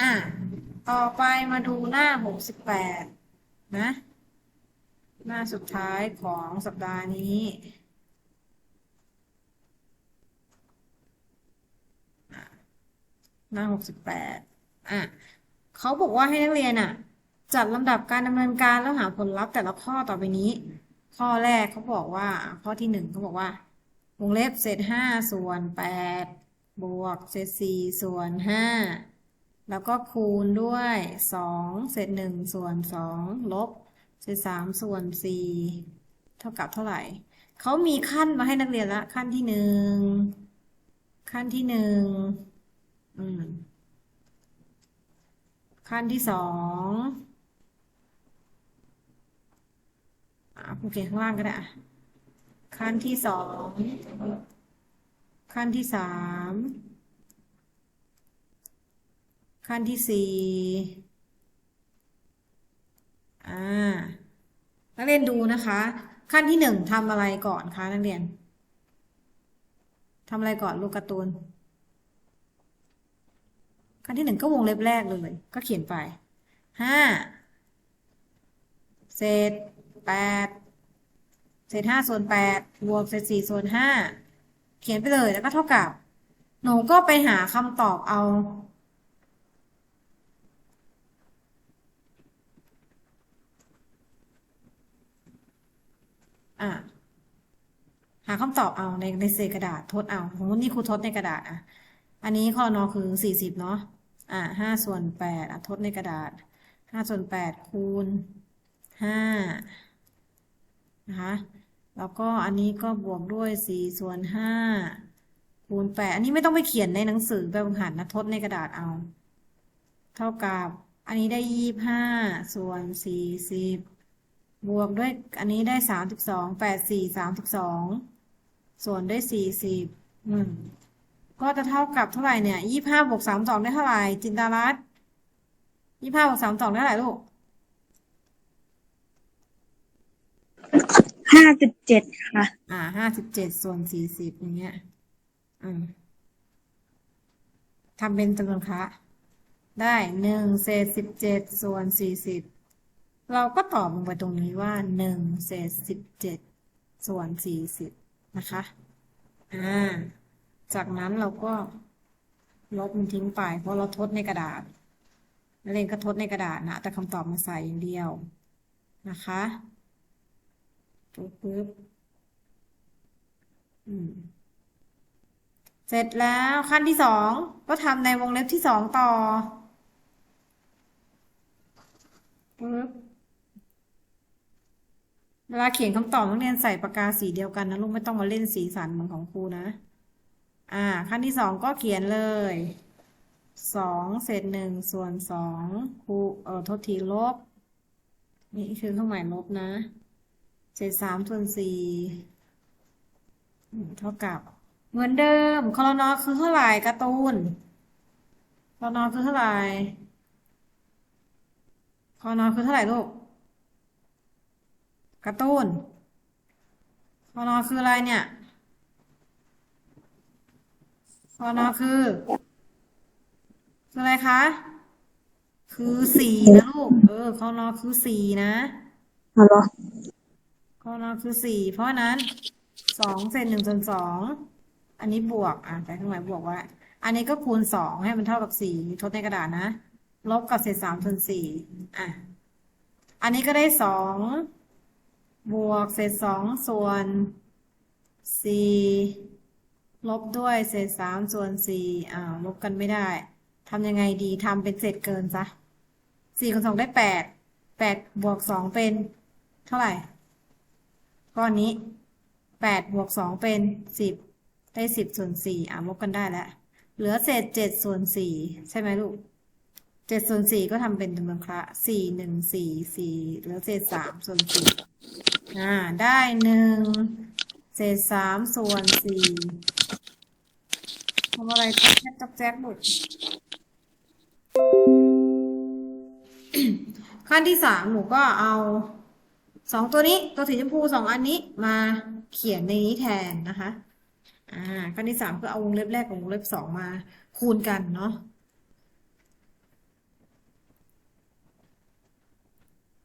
อะต่อไปมาดูหน้าหกสิบแปดนะ หน้าสุดท้ายของสัปดาห์นี้หน้าหกสิบแปดอะเขาบอกว่าให้นักเรียนอะ จัดลำดับการดำเนินการแล้วหาผลลัพธ์แต่ละข้อต่อไปนี้ ข้อแรกเขาบอกว่า ข้อที่หนึ่งเขาบอกว่า วงเล็บเศษห้าส่วนแปดบวกเศษสี่ส่วนห้า แล้วก็คูณด้วยสองเศษหนึ่งส่วนสองลบ เศษสามส่วนสี่เท่ากับเท่าไหร่ เขามีขั้นมาให้นักเรียนละ ขั้นที่หนึ่งขั้นที่หนึ่งอืมขั้นที่สองอ่าโอเคข้างล่างก็ได้อะขั้นที่สอง ขั้นที่สาม ขั้นที่สี่อ่า นักเรียนดูนะคะ ขั้นที่หนึ่งทำอะไรก่อนคะนักเรียนทำอะไรก่อนลูกการ์ตูน ขั้นที่หนึ่งก็วงเล็บแรกเลย ก็เขียนไปห้าเศษแปดเศษห้าส่วนแปดบวกเศษสี่ส่วนห้าเขียนไปเลยแล้วก็เท่ากับ หนูก็ไปหาคำตอบเอา อะหาคำตอบเอาในในเศษกระดาษทดเอาสมมตินี่ครูทดในกระดาษอะอันนี้ข้อนอคือสี่สิบเนาะอะห้าส่วนแปดอะทดในกระดาษห้าส่วนแปดคูณห้านะคะแล้วก็อันนี้ก็บวกด้วยสี่ส่วนห้าคูณแปดอันนี้ไม่ต้องไปเขียนในหนังสือแบบหัดนะทดในกระดาษเอา เท่ากับ อันนี้ได้ยี่บห้าส่วนสี่สิบ บวกด้วยอันนี้ได้สามสิบสองแปดสี่สามสิบสองส่วนด้วยสี่สิบอืมก็จะเท่ากับเท่าไหร่เนี่ยยี่ห้าบวกสามสองได้เท่าไหร่จินตารัตน์ยี่ห้าบวกสามสองได้เท่าไหร่ลูกห้าสิบเจ็ดค่ะ อ่าห้าสิบเจ็ดส่วนสี่สิบอย่างเงี้ย อืมทำเป็นจำนวนคละได้หนึ่งเศษสิบเจ็ดส่วนสี่สิบ เราก็ตอบลงไปตรงนี้ว่าหนึ่งเศษสิบเจ็ดส่วนสี่สิบนะคะอ่าจากนั้นเราก็ลบมันทิ้งไป เพราะเราทดในกระดาษนักเรียนก็ทดในกระดาษนะ แต่คำตอบมาใส่อย่างเดียวนะคะปึ๊บปึ๊บเสร็จแล้วขั้นที่สองก็ทำในวงเล็บที่สองต่อปึ๊บ เวลาเขียนคำตอบนักเรียนใส่ปากกาสีเดียวกันนะลูกไม่ต้องมาเล่นสีสันเหมือนของครูนะ อ่า ขั้นที่สองก็เขียนเลยสองเศษหนึ่งส่วนสองครูเอ่อทษทีลบ นี่คือเครื่องหมายลบนะ เศษสามส่วนสี่เท่ากับ เหมือนเดิมคอนอคือเท่าไหร่การ์ตูนคอนอคือเท่าไหร่คอนอคือเท่าไหร่ลูก การ์ตูนคอรนอคืออะไรเนี่ยคอรนอคือคืออะไรคะ คือสี่นะลูก เออคอรนอคือสี่นะฮัลโหลคอนอคือสี่ เพราะฉะนั้นสองเศษหนึ่งส่วนสอง อันนี้บวก อะใส่เครื่องหมายบวกไว้ อันนี้ก็คูณสองให้มันเท่ากับสี่ทดในกระดาษนะ ลบกับเศษสามส่วนสี่ อะ อันนี้ก็ได้สอง บวกเศษสองส่วนสี่ลบด้วยเศษสามส่วนสี่อ่าวลบกันไม่ได้ทำยังไงดีทำเป็นเศษเกินซะสี่คูณสองได้แปดแปดบวกสองเป็น เท่าไหร่ก้อนนี้แปดบวกสองเป็นสิบได้สิบส่วนสี่อะลบกันได้แล้วเหลือเศษเจ็ดส่วนสี่ใช่ไหมลูกเจ็ดส่วนสี่ก็ทำเป็นจำนวนคละสี่หนึ่งสี่สี่เหลือเศษสามส่วนสี่ อ่า ได้หนึ่งเศษสามส่วนสี่ทำอะไรจับแจ๊กจับแจ๊กบุตรขั้นที่สามหนูก็เอาสองตัวนี้ตัวสีชมพูสองอันนี้มาเขียนในนี้แทนนะคะ อ่าขั้นที่สามก็เอาวงเล็บแรกกับวงเล็บสองมาคูณกันเนาะ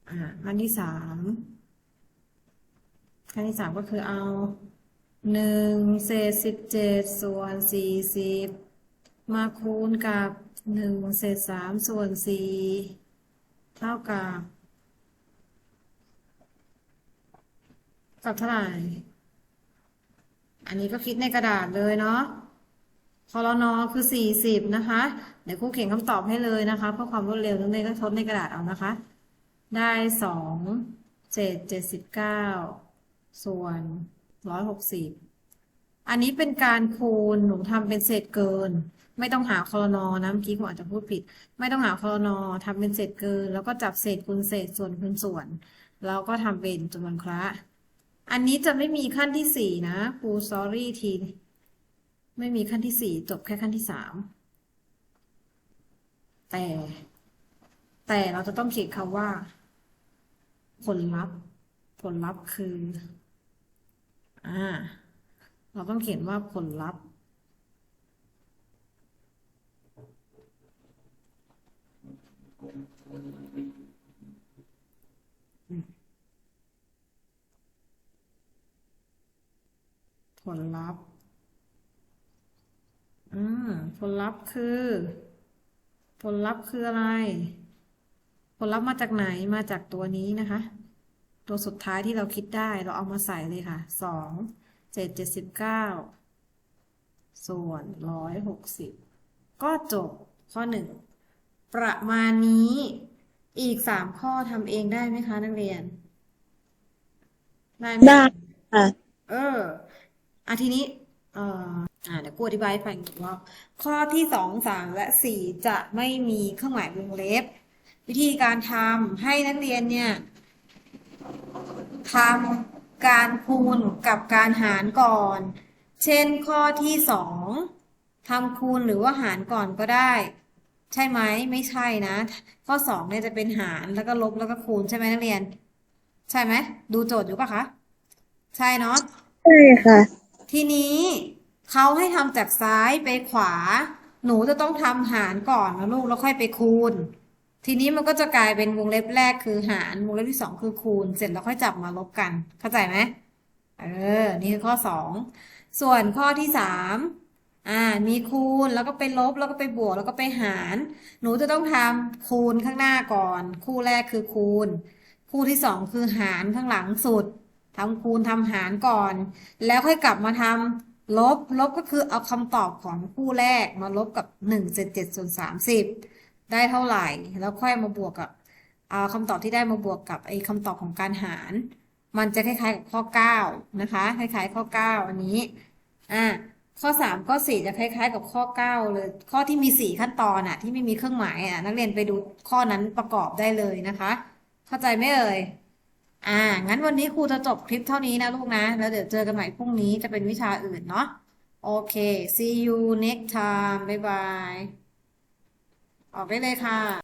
อ่าขั้นที่สาม ขั้นที่สามก็คือเอาหนึ่งเศษสิบเจ็ดส่วนสี่สิบมาคูณกับหนึ่งเศษสามส่วนสี่เท่ากับกับเท่าไหร่ อันนี้ก็คิดในกระดาษเลยเนาะคอรนอคือสี่สิบนะคะ เดี๋ยวครูเขียนคำตอบให้เลยนะคะ เพื่อความรวดเร็วนักเรียนก็ทดในกระดาษเอานะคะ ได้สองเศษเจ็ดสิบเก้า ส่วนร้อยหกสิบอันนี้เป็นการคูณหนูทำเป็นเศษเกิน ไม่ต้องหาคอนอนะเมื่อกี้ผมอาจจะพูดผิด ไม่ต้องหาคอนอทำเป็นเศษเกิน แล้วก็จับเศษคูณเศษส่วนคูณส่วน แล้วก็ทำเป็นจำนวนคละอันนี้จะไม่มีขั้นที่สี่นะครู sorry ทีไม่มีขั้นที่สี่จบแค่ขั้นที่สามแต่ แต่เราจะต้องเขียนคำว่า ผลลัพธ์ ผลลัพธ์คือ เราต้องเขียนว่าผลลัพธ์ ผลลัพธ์ อืม ผลลัพธ์คือ ผลลัพธ์คืออะไร ผลลัพธ์มาจากไหน มาจากตัวนี้นะคะ ตัวสุดท้ายที่เราคิดได้เราเอามาใส่เลยค่ะสองเจ็ดเจ็ดสิบเก้าส่วนร้อยหกสิบก็จบข้อหนึ่งประมาณนี้อีกสามข้อทำเองได้ไหมคะนักเรียน ได้ไหมได้ค่ะ เอออะทีนี้ เอ่ออ่าเดี๋ยวกูอธิบายให้ฟังอีกรอบข้อที่สองสามและสี่จะไม่มีเครื่องหมายวงเล็บ วิธีการทำให้นักเรียนเนี่ย ทำการคูณกับการหารก่อน เช่นข้อที่สองทำคูณหรือว่าหารก่อนก็ได้ ใช่ไหมไม่ใช่นะ ข้อสองเนี่ยจะเป็นหารแล้วก็ลบแล้วก็คูณใช่ไหมนักเรียน ใช่ไหมดูโจทย์อยู่ปะคะ ใช่เนาะใช่ค่ะ ทีนี้เขาให้ทำจากซ้ายไปขวา หนูจะต้องทำหารก่อนนะลูกแล้วค่อยไปคูณ ทีนี้มันก็จะกลายเป็นวงเล็บแรกคือหารวงเล็บที่สองคือคูณ เสร็จแล้วค่อยจับมาลบกัน เข้าใจไหมเออ นี่คือข้อสองส่วนข้อที่สามอ่า มีคูณแล้วก็ไปลบแล้วก็ไปบวกแล้วก็ไปหาร หนูจะต้องทำคูณข้างหน้าก่อน คู่แรกคือคูณ คู่ที่สองคือหารข้างหลังสุดทำคูณทำหารก่อน แล้วค่อยกลับมาทำลบ ลบก็คือเอาคำตอบของคู่แรกมาลบกับหนึ่งเศษเจ็ดส่วนสามสิบ ได้เท่าไหร่ แล้วค่อยมาบวกกับเอาคำตอบที่ได้มาบวกกับไอ้คำตอบของการหาร มันจะคล้ายๆกับข้อเก้านะคะ คล้ายๆข้อเก้าอันนี้อ่าข้อสามข้อสี่จะคล้าย ๆ กับข้อเก้าเลย ข้อที่มีสี่ขั้นตอนอะที่ไม่มีเครื่องหมายอะนักเรียนไปดูข้อนั้นประกอบได้เลยนะคะ เข้าใจไหมเอ่ยอ่า งั้นวันนี้ครูจะจบคลิปเท่านี้นะลูกนะ แล้วเดี๋ยวเจอกันใหม่พรุ่งนี้จะเป็นวิชาอื่นเนาะ โอเค see you next time บ๊ายบาย ออกได้เลยค่ะ